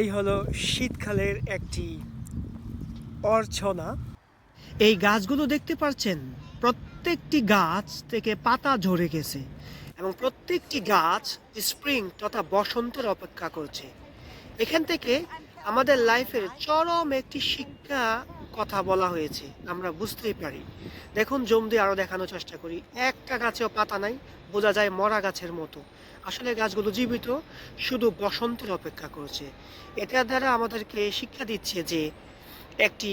এই হলো শীতকালের একটি অর্চনা। এই গাছগুলো দেখতে পাচ্ছেন, প্রত্যেকটি গাছ থেকে পাতা ঝরে গেছে এবং প্রত্যেকটি গাছ স্প্রিং তথা বসন্তের অপেক্ষা করছে। এখান থেকে আমাদের লাইফের চরম একটি শিক্ষা কথা বলা হয়েছে, আমরা বুঝতেই পারি। দেখুন জম দিয়ে আরও দেখানোর চেষ্টা করি, একটা গাছেও পাতা নাই, বোঝা যায় মরা গাছের মতো। আসলে গাছগুলো জীবিত, শুধু বসন্তের অপেক্ষা করছে। এটা দ্বারা আমাদেরকে শিক্ষা দিচ্ছে যে একটি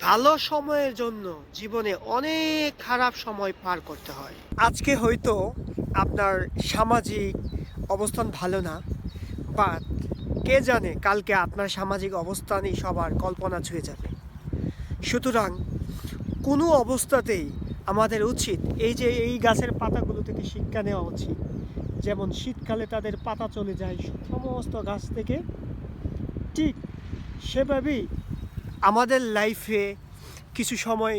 ভালো সময়ের জন্য জীবনে অনেক খারাপ সময় পার করতে হয়। আজকে হয়তো আপনার সামাজিক অবস্থান ভালো না বা কে জানে কালকে আপনার সামাজিক অবস্থানই সবার কল্পনা ছুঁয়ে যাবে। সুতরাং কোনো অবস্থাতেই আমাদের উচিত এই যে এই গাছের পাতাগুলো থেকে শিক্ষা নেওয়া উচিত। যেমন শীতকালে তাদের পাতা চলে যায় সমস্ত গাছ থেকে। ঠিক সেভাবেই আমাদের লাইফে কিছু সময়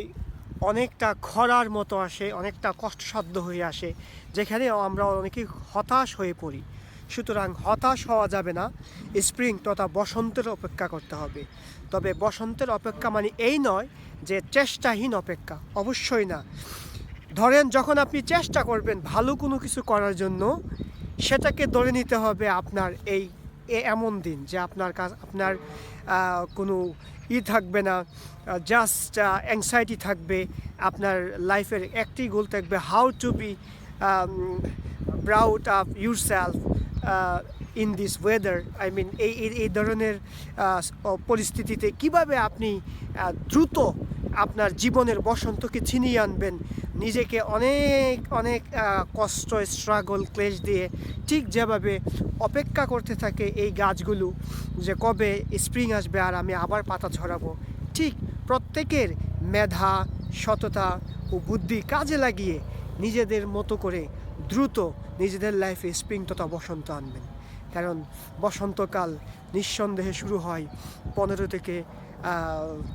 অনেকটা খরার মতো আসে, অনেকটা কষ্টসাধ্য হয়ে আসে, যেখানে আমরা অনেকেই হতাশ হয়ে পড়ি। সুতরাং হতাশ হওয়া যাবে না স্প্রিং তথা বসন্তের অপেক্ষা করতে হবে। তবে বসন্তের অপেক্ষা মানে এই নয় যে চেষ্টাহীন অপেক্ষা, অবশ্যই না। ধরেন যখন আপনি চেষ্টা করবেন ভালো কোনো কিছু করার জন্য, সেটাকে ধরে নিতে হবে আপনার এই এমন দিন যে আপনার কাজ, আপনার কোনো ই থাকবে না জাস্ট অ্যাংজাইটি থাকবে, আপনার লাইফের একটি গোল থাকবে how to be proud of yourself in this weather I mean এই- এই ধরনের পরিস্থিতিতে কীভাবে আপনি দ্রুত আপনার জীবনের বসন্তকে ছিনিয়ে আনবেন। নিজেকে অনেক অনেক কষ্ট স্ট্রাগল ক্লেশ দিয়ে ঠিক যেভাবে অপেক্ষা করতে থাকে এই গাছগুলো যে কবে স্প্রিং আসবে আর আমি আবার পাতা ঝরাবো। ঠিক প্রত্যেকের মেধা, সততা ও বুদ্ধি কাজে লাগিয়ে নিজেদের মতো করে দ্রুত নিজেদের লাইফে স্প্রিং তথা বসন্ত আনবেন। কারণ বসন্তকাল নিঃসন্দেহে শুরু হয় পনেরো থেকে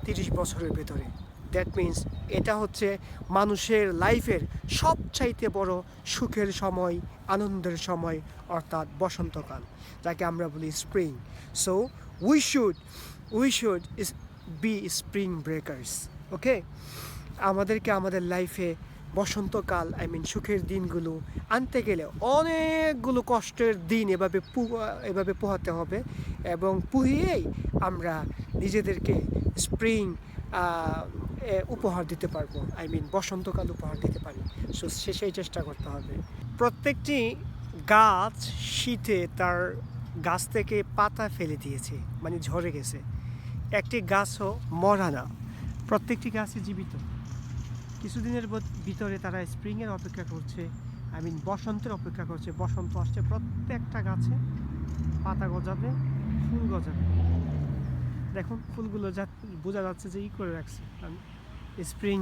তিরিশ বছরের ভেতরে। দ্যাট মিন্স এটা হচ্ছে মানুষের লাইফের সবচাইতে বড় সুখের সময়, আনন্দের সময়, অর্থাৎ বসন্তকাল, যাকে আমরা বলি spring so we should we should be spring breakers okay আমাদেরকে আমাদের লাইফে বসন্তকাল আই মিন সুখের দিনগুলো আনতে গেলে অনেকগুলো কষ্টের দিন এভাবে এভাবে পোহাতে হবে এবং পুহিয়েই আমরা নিজেদেরকে স্প্রিং উপহার দিতে পারব। আই মিন বসন্তকাল উপহার দিতে পারি। সো সে, সেই চেষ্টা করতে হবে। প্রত্যেকটি গাছ শীতে তার গাছ থেকে পাতা ফেলে দিয়েছে মানে ঝরে গেছে। একটি গাছও মরা না প্রত্যেকটি গাছই জীবিত। কিছুদিনের ভিতরে তারা স্প্রিংয়ের অপেক্ষা করছে আই মিন বসন্তের অপেক্ষা করছে। বসন্ত আসছে প্রত্যেকটা গাছে, পাতা গজাবে, ফুল গজাবে। দেখুন, ফুলগুলো যা বোঝা যাচ্ছে যে ই করে রাখছে। স্প্রিং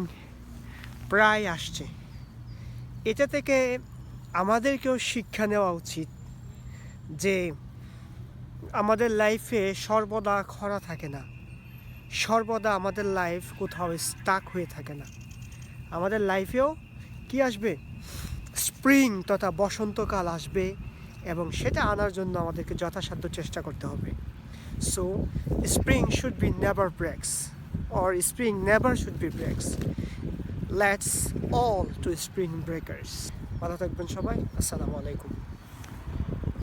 প্রায় আসছে। এটা থেকে আমাদেরকেও শিক্ষা নেওয়া উচিত যে আমাদের লাইফে সর্বদা খরা থাকে না। সর্বদা আমাদের লাইফ কোথাও স্টাক হয়ে থাকে না। আমাদের লাইফেও কি আসবে? স্প্রিং তথা বসন্তকাল আসবে এবং সেটা আনার জন্য আমাদেরকে যথাসাধ্য চেষ্টা করতে হবে। So spring should be never breaks or spring never should be breaks let's all to spring breakers ভালো থাকবেন সবাই। আসসালামু আলাইকুম।